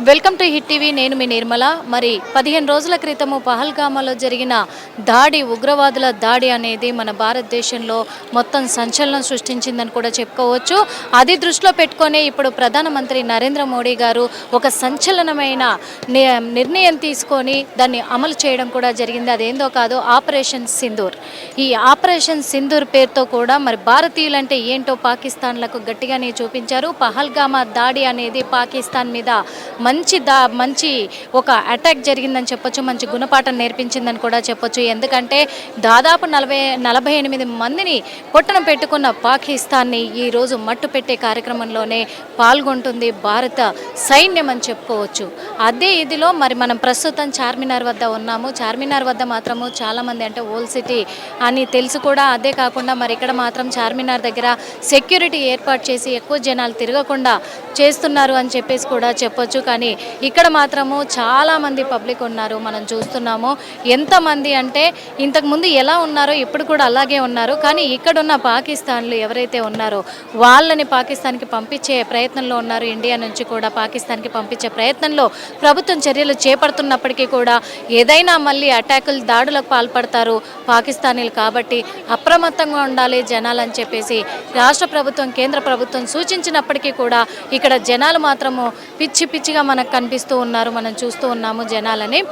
Welcome to hit TV. నేను మీ నిర్మల. మరి పదిహేను రోజుల క్రితము పహల్గామాలో జరిగిన దాడి ఉగ్రవాదుల దాడి అనేది మన భారతదేశంలో మొత్తం సంచలనం సృష్టించిందని కూడా చెప్పుకోవచ్చు. అది దృష్టిలో పెట్టుకొని ఇప్పుడు ప్రధానమంత్రి నరేంద్ర మోడీ గారు ఒక సంచలనమైన ని- నిర్ణయం తీసుకొని దాన్ని అమలు చేయడం కూడా జరిగింది. అదేందో కాదు ఆపరేషన్ సింధూర్. ఈ ఆపరేషన్ సింధూర్ పేరుతో కూడా మరి భారతీయులంటే ఏంటో పాకిస్తాన్లకు గట్టిగానే చూపించారు. పహల్గామా దాడి అనేది పాకిస్తాన్ మీద మంచి దా మంచి ఒక అటాక్ జరిగిందని చెప్పొచ్చు మంచి గుణపాఠం నేర్పించిందని కూడా చెప్పొచ్చు. ఎందుకంటే దాదాపు నలభై నలభై ఎనిమిది మందిని పొట్టన పెట్టుకున్న పాకిస్తాన్ని ఈరోజు మట్టు పెట్టే కార్యక్రమంలోనే పాల్గొంటుంది భారత సైన్యం అని చెప్పుకోవచ్చు. అదే ఇదిలో మరి మనం ప్రస్తుతం చార్మినార్ వద్ద ఉన్నాము. చార్మినార్ వద్ద మాత్రము చాలామంది అంటే ఓల్డ్ సిటీ అని తెలుసు కూడా అదే కాకుండా మరి ఇక్కడ మాత్రం చార్మినార్ దగ్గర సెక్యూరిటీ ఏర్పాటు చేసి ఎక్కువ జనాలు తిరగకుండా చేస్తున్నారు అని చెప్పేసి కూడా చెప్పొచ్చు. కానీ ఇక్కడ మాత్రము చాలామంది పబ్లిక్ ఉన్నారు మనం చూస్తున్నాము. ఎంతమంది అంటే ఇంతకుముందు ఎలా ఉన్నారో ఇప్పుడు కూడా అలాగే ఉన్నారు. కానీ ఇక్కడున్న పాకిస్తాన్లు ఎవరైతే ఉన్నారో వాళ్ళని పాకిస్తాన్కి పంపించే ప్రయత్నంలో ఉన్నారు. ఇండియా నుంచి కూడా పాకిస్తాన్కి పంపించే ప్రయత్నంలో ప్రభుత్వం చర్యలు చేపడుతున్నప్పటికీ కూడా ఏదైనా మళ్ళీ అటాకులు దాడులకు పాల్పడతారు పాకిస్తానీలు కాబట్టి అప్రమత్తంగా ఉండాలి జనాలు అని చెప్పేసి రాష్ట్ర ప్రభుత్వం కేంద్ర ప్రభుత్వం సూచించినప్పటికీ కూడా ఇక్కడ జనాలు మాత్రము పిచ్చి పిచ్చిగా మనకు కనిపిస్తూ ఉన్నారు మనం చూస్తూ ఉన్నాము జనాలని.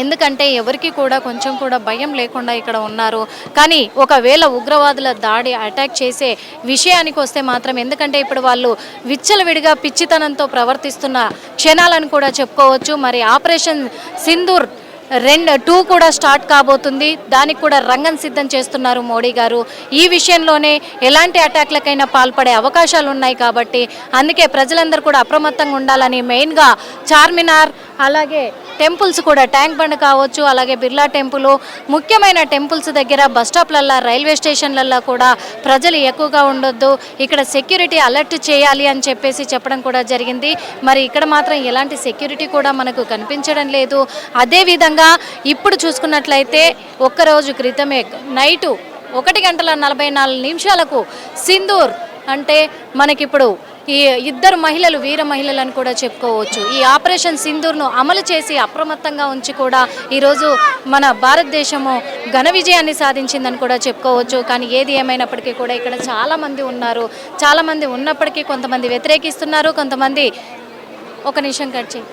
ఎందుకంటే ఎవరికి కూడా కొంచెం కూడా భయం లేకుండా ఇక్కడ ఉన్నారు. కానీ ఒకవేళ ఉగ్రవాదుల దాడి అటాక్ చేసే విషయానికి వస్తే మాత్రం ఎందుకంటే ఇప్పుడు వాళ్ళు విచ్చలవిడిగా పిచ్చితనంతో ప్రవర్తిస్తున్న క్షణాలను కూడా చెప్పుకోవచ్చు. మరి ఆపరేషన్ సింధూర్ రెండు టూ కూడా స్టార్ట్ కాబోతుంది. దానికి కూడా రంగం సిద్ధం చేస్తున్నారు మోడీ గారు. ఈ విషయంలోనే ఎలాంటి అటాక్లకైనా పాల్పడే అవకాశాలు ఉన్నాయి కాబట్టి అందుకే ప్రజలందరూ కూడా అప్రమత్తంగా ఉండాలని మెయిన్గా చార్మినార్ అలాగే టెంపుల్స్ కూడా ట్యాంక్ బండ్ కావచ్చు అలాగే బిర్లా టెంపుల్ ముఖ్యమైన టెంపుల్స్ దగ్గర బస్ రైల్వే స్టేషన్లల్లో కూడా ప్రజలు ఎక్కువగా ఉండొద్దు. ఇక్కడ సెక్యూరిటీ అలర్ట్ చేయాలి అని చెప్పేసి చెప్పడం కూడా జరిగింది. మరి ఇక్కడ మాత్రం ఎలాంటి సెక్యూరిటీ కూడా మనకు కనిపించడం లేదు. అదేవిధంగా ఇప్పుడు చూసుకున్నట్లయితే ఒక్కరోజు క్రితమే నైటు ఒకటి గంటల నలభై నాలుగు నిమిషాలకు సింధూర్ అంటే మనకిప్పుడు ఈ ఇద్దరు మహిళలు వీర మహిళలు అని కూడా చెప్పుకోవచ్చు. ఈ ఆపరేషన్ సింధూర్ను అమలు చేసి అప్రమత్తంగా ఉంచి కూడా ఈరోజు మన భారతదేశము ఘన విజయాన్ని సాధించిందని కూడా చెప్పుకోవచ్చు. కానీ ఏది ఏమైనప్పటికీ కూడా ఇక్కడ చాలామంది ఉన్నారు. చాలామంది ఉన్నప్పటికీ కొంతమంది వ్యతిరేకిస్తున్నారు. కొంతమంది ఒక నిమిషం కట్ చేయి.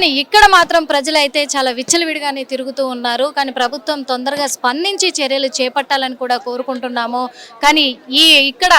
కానీ ఇక్కడ మాత్రం ప్రజలైతే చాలా విచ్చలవిడిగానే తిరుగుతూ ఉన్నారు. కానీ ప్రభుత్వం తొందరగా స్పందించి చర్యలు చేపట్టాలని కూడా కోరుకుంటున్నాము. కానీ ఈ ఇక్కడ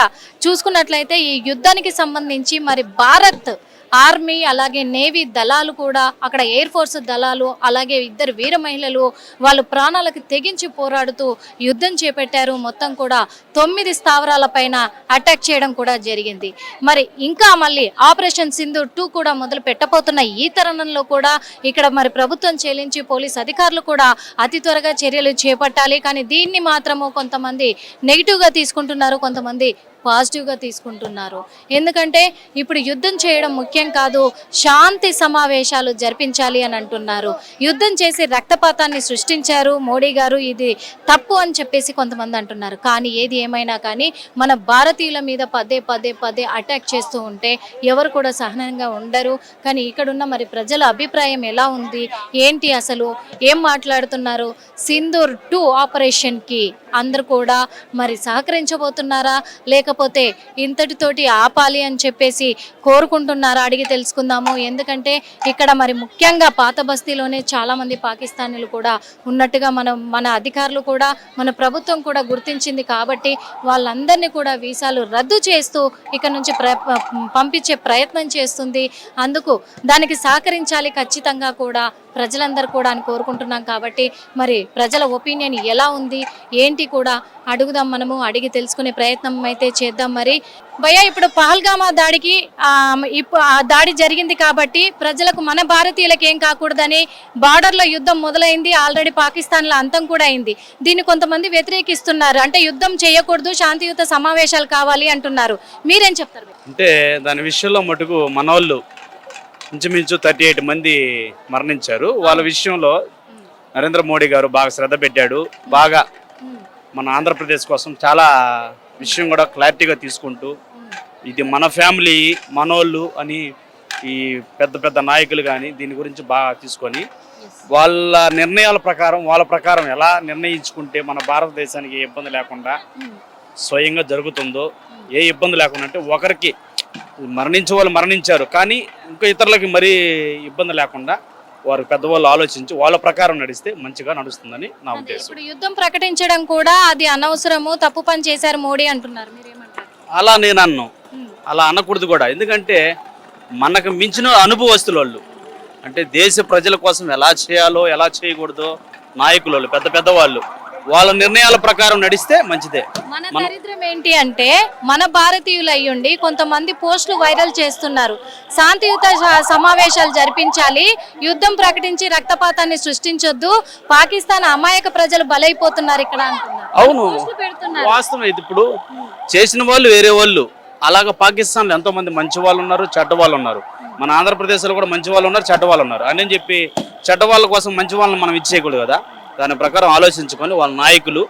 చూసుకున్నట్లయితే ఈ యుద్ధానికి సంబంధించి మరి భారత్ ఆర్మీ అలాగే నేవీ దళాలు కూడా అక్కడ ఎయిర్ ఫోర్స్ దళాలు అలాగే ఇద్దరు వీర మహిళలు వాళ్ళు ప్రాణాలకు తెగించి పోరాడుతూ యుద్ధం చేపట్టారు. మొత్తం కూడా తొమ్మిది స్థావరాల పైన అటాక్ చేయడం కూడా జరిగింది. మరి ఇంకా మళ్ళీ ఆపరేషన్ సింధు టూ కూడా మొదలు పెట్టబోతున్న ఈ తరుణంలో కూడా ఇక్కడ మరి ప్రభుత్వం చెల్లించి పోలీస్ అధికారులు కూడా అతి త్వరగా చర్యలు చేపట్టాలి. కానీ దీన్ని మాత్రము కొంతమంది నెగిటివ్గా తీసుకుంటున్నారు. కొంతమంది పాజిటివ్గా తీసుకుంటున్నారు. ఎందుకంటే ఇప్పుడు యుద్ధం చేయడం ముఖ్యం కాదు శాంతి సమావేశాలు జరిపించాలి అని అంటున్నారు. యుద్ధం చేసి రక్తపాతాన్ని సృష్టించారు మోడీ గారు ఇది తప్పు అని చెప్పేసి కొంతమంది అంటున్నారు. కానీ ఏది ఏమైనా కానీ మన భారతీయుల మీద పదే పదే పదే అటాక్ చేస్తూ ఉంటే ఎవరు కూడా సహనంగా ఉండరు. కానీ ఇక్కడున్న మరి ప్రజల అభిప్రాయం ఎలా ఉంది? ఏంటి అసలు? ఏం మాట్లాడుతున్నారు? సింధూర్ టూ ఆపరేషన్కి అందరు కూడా మరి సహకరించబోతున్నారా? లేక లేకపోతే ఇంతటితోటి ఆపాలి అని చెప్పేసి కోరుకుంటున్నారా? అడిగి తెలుసుకుందాము. ఎందుకంటే ఇక్కడ మరి ముఖ్యంగా పాత బస్తీలోనే చాలా మంది పాకిస్తానీలు కూడా ఉన్నట్టుగా మనం మన అధికారులు కూడా మన ప్రభుత్వం కూడా గుర్తించింది కాబట్టి వాళ్ళందరినీ కూడా వీసాలు రద్దు చేస్తూ ఇక్కడ నుంచి ప్ర పంపించే ప్రయత్నం చేస్తుంది. అందుకు దానికి సహకరించాలి ఖచ్చితంగా కూడా. ప్రజలందరూ కూడా అని కోరుకుంటున్నాం కాబట్టి మరి ప్రజల ఒపీనియన్ ఎలా ఉంది? ఏంటి కూడా అడుగుదాం మనము అడిగి తెలుసుకునే ప్రయత్నం అయితే చేద్దాం మరి. భయ్య ఇప్పుడు పహల్గామా దాడికి ఇప్పుడు ఆ దాడి జరిగింది కాబట్టి ప్రజలకు మన భారతీయులకు ఏం కాకూడదని బార్డర్లో యుద్ధం మొదలైంది ఆల్రెడీ పాకిస్తాన్లో అంతం కూడా అయింది. దీన్ని కొంతమంది వ్యతిరేకిస్తున్నారు. అంటే యుద్ధం చేయకూడదు శాంతియుత సమావేశాలు కావాలి అంటున్నారు. మీరేం చెప్తారు? అంటే దాని విషయంలో మటుకు మనోళ్ళు ఇంచుమించు థర్టీ ఎయిట్ మంది మరణించారు. వాళ్ళ విషయంలో నరేంద్ర మోడీ గారు బాగా శ్రద్ధ పెట్టాడు. బాగా మన ఆంధ్రప్రదేశ్ కోసం చాలా విషయం కూడా క్లారిటీగా తీసుకుంటూ ఇది మన ఫ్యామిలీ మనోళ్ళు అని ఈ పెద్ద పెద్ద నాయకులు కానీ దీని గురించి బాగా తీసుకొని వాళ్ళ నిర్ణయాల ప్రకారం వాళ్ళ ప్రకారం ఎలా నిర్ణయించుకుంటే మన భారతదేశానికి ఏ ఇబ్బంది లేకుండా స్వయంగా జరుగుతుందో ఏ ఇబ్బంది లేకుండా అంటే ఒకరికి మరణించే వాళ్ళు మరణించారు. కానీ ఇంకా ఇతరులకి మరీ ఇబ్బంది లేకుండా వారు పెద్దవాళ్ళు ఆలోచించి వాళ్ళ ప్రకారం నడిస్తే మంచిగా నడుస్తుందని నా ఉద్దేశం. ఇప్పుడు యుద్ధం ప్రకటించడం కూడా అది అనవసరము తప్పు పని చేశారు మోడీ అంటున్నారు. అలా నేను అన్నాను ఉమ్, అలా అనకూడదు కూడా. ఎందుకంటే మనకు మించిన అనుభవస్తులు వాళ్ళు అంటే దేశ ప్రజల కోసం ఎలా చేయాలో ఎలా చేయకూడదో నాయకులు వాళ్ళు పెద్ద పెద్ద వాళ్ళు వాళ్ళ నిర్ణయాల ప్రకారం నడిస్తే మంచిదే. మన దరిద్రం ఏంటి అంటే మన భారతీయులు అయ్యుండి కొంతమంది పోస్టులు వైరల్ చేస్తున్నారు. శాంతియుత సమావేశాలు జరిపించాలి. యుద్ధం ప్రకటించి రక్తపాతాన్ని సృష్టించొద్దు. పాకిస్తాన్ అమాయక ప్రజలు బలైపోతున్నారు ఇక్కడ అవును. వాస్తవం ఇది ఇప్పుడు. చేసిన వాళ్ళు వేరే వాళ్ళు. అలాగ పాకిస్తాన్లో ఎంతో మంది మంచి వాళ్ళు ఉన్నారు చెడ్డ వాళ్ళు ఉన్నారు. మన ఆంధ్రప్రదేశ్లో కూడా మంచి వాళ్ళు ఉన్నారు చెడ్డ వాళ్ళు ఉన్నారు. అని చెప్పి చెడ్డ వాళ్ళ కోసం మంచి వాళ్ళని మనం ఇచ్చేయకూడదు కదా. దాని ప్రకారం ఆలోచించుకొని వాళ్ళ నాయకులు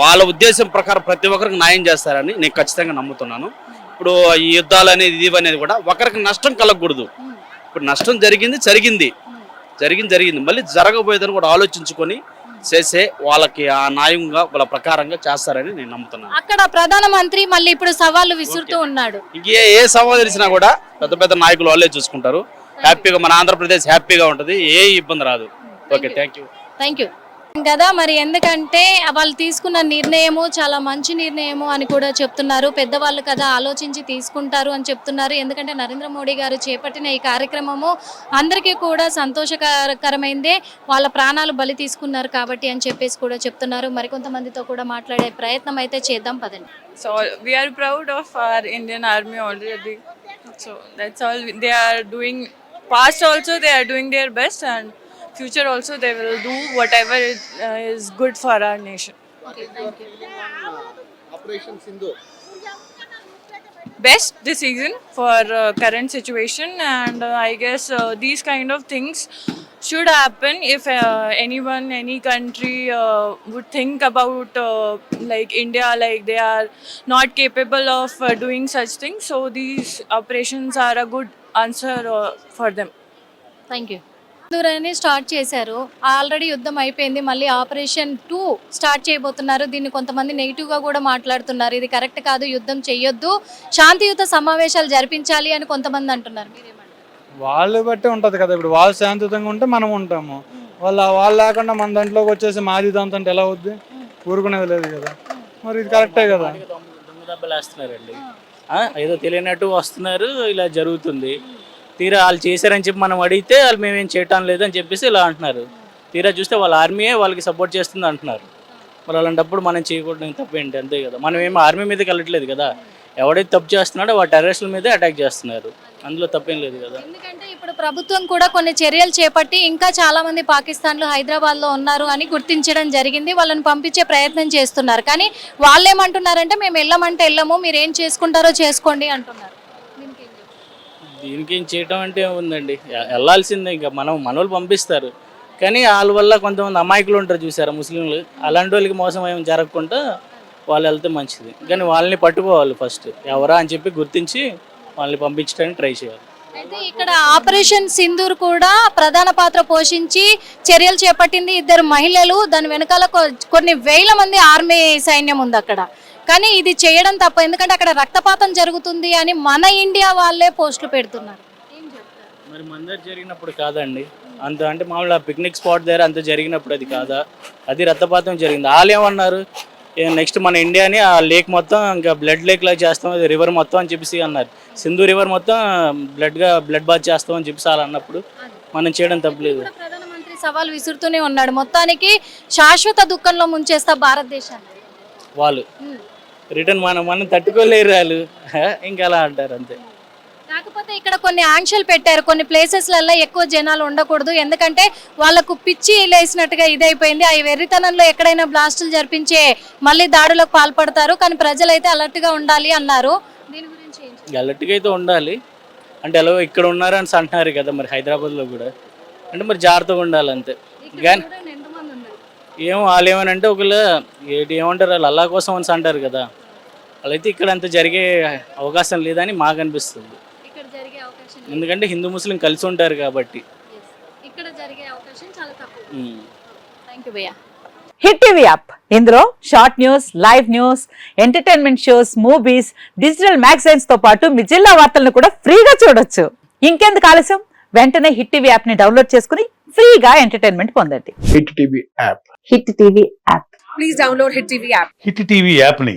వాళ్ళ ఉద్దేశం ప్రకారం ప్రతి ఒక్కరికి న్యాయం చేస్తారని నేను ఖచ్చితంగా నమ్ముతున్నాను. ఇప్పుడు ఈ యుద్ధాలు అనేది ఇది అనేది కూడా ఒకరికి నష్టం కలగకూడదు. ఇప్పుడు నష్టం జరిగింది జరిగింది. జరిగింది జరిగింది. మళ్ళీ జరగబోయేదని కూడా ఆలోచించుకొని చేసే వాళ్ళకి ఆ న్యాయంగా వాళ్ళ ప్రకారంగా చేస్తారని నేను నమ్ముతున్నాను. అక్కడ ప్రధానమంత్రి మళ్ళీ ఇప్పుడు సవాళ్ళు విసురుతూ ఉన్నాడు. ఇంకే ఏ సవాల్ తెలిసినా కూడా పెద్ద పెద్ద నాయకులు వాళ్ళే చూసుకుంటారు. హ్యాపీగా మన ఆంధ్రప్రదేశ్ హ్యాపీగా ఉంటుంది. ఏ ఇబ్బంది రాదు. Okay thank you thank you కదా మరి ఎందుకంటే వాళ్ళు తీసుకున్న నిర్ణయము చాలా మంచి నిర్ణయము అని కూడా చెప్తున్నారు. పెద్దవాళ్ళు కదా ఆలోచించి తీసుకుంటారు అని చెప్తున్నారు. ఎందుకంటే నరేంద్ర మోడీ గారు చేపట్టిన ఈ కార్యక్రమము అందరికీ కూడా సంతోషకరమైందే. వాళ్ళ ప్రాణాలు బలి తీసుకున్నారు కాబట్టి అని చెప్పేసి కూడా చెప్తున్నారు. మరికొంతమందితో కూడా మాట్లాడే ప్రయత్నం అయితే చేద్దాం పదండి. So we are proud of our Indian army already so that's all they are doing past also they are doing their best and future also they will do whatever is, uh, is good for our nation. Okay, thank you. Uh, Operation Sindhu. Best decision for uh, current situation, and uh, I guess uh, these kind of things should happen if uh, anyone, any country uh, would think about uh, like India, like they are not capable of uh, doing such things. So these operations are a good answer uh, for them. Thank you. దూరాన్ని start చేశారు. Already యుద్ధం అయిపోయింది. మళ్ళీ operation two start చేయబోతున్నారు. దీన్ని కొంతమంది నెగిటివ్గా కూడా మాట్లాడుతున్నారు. ఇది కరెక్ట్ కాదు యుద్ధం చెయ్యొద్దు. శాంతియుత సమావేశాలు జరిపించాలి అని కొంతమంది అంటున్నారు. మీరేమంటారు? వాళ్ళు బట్టి ఉంటుంది కదా. ఇప్పుడు వాళ్ళు శాంతియుతంగా ఉంటే మనం ఉంటాము. వాళ్ళు వాళ్ళు లేకుండా మన దాంట్లోకి వచ్చేసి మాది దాంతో అంటే ఎలా అవుద్ది? ఊరుకునేది లేదు కదా. మరి ఇది కరెక్టే కదా. దొంగ దెబ్బలు వేస్తున్నారండి ఆ, ఏదో తెలియనట్టు వస్తున్నారు. ఇలా జరుగుతుంది. తీరా వాళ్ళు చేశారని చెప్పి మనం అడిగితే వాళ్ళు మేమేం చేయటం లేదు అని చెప్పేసి ఇలా అంటున్నారు. తీరా చూస్తే వాళ్ళ ఆర్మీయే వాళ్ళకి సపోర్ట్ చేస్తుంది అంటున్నారు. మరి అలాంటప్పుడు మనం చేయకూడదు తప్పేంటి అంతే కదా. మనం ఏమో ఆర్మీ మీదకి వెళ్ళట్లేదు కదా. ఎవడైతే తప్పు చేస్తున్నాడో వాటి టెర్రరిస్టుల మీదే అటాక్ చేస్తున్నారు. అందులో తప్పేం లేదు కదా. ఎందుకంటే ఇప్పుడు ప్రభుత్వం కూడా కొన్ని చర్యలు చేపట్టి ఇంకా చాలా మంది పాకిస్తాన్లో హైదరాబాద్లో ఉన్నారు అని గుర్తించడం జరిగింది. వాళ్ళని పంపించే ప్రయత్నం చేస్తున్నారు. కానీ వాళ్ళు ఏమంటున్నారంటే మేము వెళ్ళమంటే వెళ్ళము మీరు ఏం చేసుకుంటారో చేసుకోండి అంటున్నారు. దీనికి ఏం చేయటం అంటే ఉందండి. వెళ్ళాల్సిందే ఇంకా మనం మనోళ్ళు పంపిస్తారు. కానీ వాళ్ళ వల్ల కొంతమంది అమాయకులు ఉంటారు చూసారా ముస్లింలు? అలాంటి వాళ్ళకి మోసం ఏం జరగకుండా వాళ్ళు వెళ్తే మంచిది. కానీ వాళ్ళని పట్టుకోవాలి ఫస్ట్. ఎవరా అని చెప్పి గుర్తించి వాళ్ళని పంపించడానికి ట్రై చేయాలి. అయితే ఇక్కడ ఆపరేషన్ సింధూర్ కూడా ప్రధాన పాత్ర పోషించి చర్యలు చేపట్టింది ఇద్దరు మహిళలు. దాని వెనకాల కొ- కొన్ని వేల మంది ఆర్మీ సైన్యం ఉంది అక్కడ. కానీ ఇది చేయడం తప్ప ఎందుకంటే అక్కడ రక్తపాతం జరుగుతుంది అని మన ఇండియా వాళ్ళే పోస్టులు పెడుతున్నారు. ఏం చెప్తారు? మరి మన దగ్గర జరిగినప్పుడు కాదండి. అంత అంటే మామూలు పిక్నిక్ స్పాట్ దగ్గర అంత జరిగినప్పుడు అది కాదా? అది రక్తపాతం జరిగింది. వాళ్ళు ఏమన్నారు? నెక్స్ట్ మన ఇండియాని ఆ లేక్ మొత్తం ఇంకా బ్లడ్ లేక్ లా చేస్తాం అది రివర్ మొత్తం అని చెప్పేసి అన్నారు. సింధు రివర్ మొత్తం బ్లడ్గా బ్లడ్ బాత్ చేస్తాం అని చెప్పేసి వాళ్ళు అన్నప్పుడు మనం చేయడం తప్పలేదు ప్రధానమంత్రి సవాల్ విసురుతూనే ఉన్నాడు. మొత్తానికి శాశ్వత దుఃఖంలో ముంచేస్తా భారతదేశాన్ని. వాళ్ళు. రిటర్న్ మనం మనం తట్టుకోలేరు వాళ్ళు. ఇంకా అలా అంటారు అంతే. కాకపోతే ఇక్కడ కొన్ని ఆంక్షలు పెట్టారు. కొన్ని ప్లేసెస్లలో ఎక్కువ జనాలు ఉండకూడదు. ఎందుకంటే వాళ్ళకు పిచ్చి లేసినట్టుగా ఇదైపోయింది. ఆ వెర్రితనంలో ఎక్కడైనా బ్లాస్టులు జరిపించే మళ్ళీ దాడులకు పాల్పడతారు. కానీ ప్రజలైతే అలర్ట్గా ఉండాలి అన్నారు. దీని గురించి? అలర్ట్గా అయితే ఉండాలి. అంటే ఎలా ఇక్కడ ఉన్నారని అంటున్నారు కదా మరి హైదరాబాద్లో కూడా. అంటే మరి జాగ్రత్తగా ఉండాలి అంతే. కానీ ఉన్నారు. ఏమో వాళ్ళు ఏమనంటే ఒకళ్ళు ఏంటి ఏమంటారు? వాళ్ళు అల్లా కోసం అని అంటారు కదా. వాళ్ళైతే ఇక్కడ అంత జరిగే అవకాశం లేదని మాకు అనిపిస్తుంది ఇక్కడ జరిగే అవకాశం అవకాశం ఎందుకంటే హిందూ ముస్లిం కలిసి ఉంటారు కాబట్టి. ఇక్కడ జరిగే అవకాశం చాలా తక్కువ. ఉమ్. థ్యాంక్ యూ భయ్యా హిట్ టీవీ యాప్ ఇందులో short news live news entertainment shows movies digital మ్యాగజైన్స్తో పాటు మీ జిల్లా వార్తలను కూడా ఫ్రీగా చూడొచ్చు. ఇంకెందుకు ఆలస్యం? వెంటనే హిట్ టీవీ యాప్ని డౌన్లోడ్ చేసుకుని ఫ్రీగా ఎంటర్టైన్మెంట్ పొందండి. Hit TV app hit TV app hit TV యాప్ని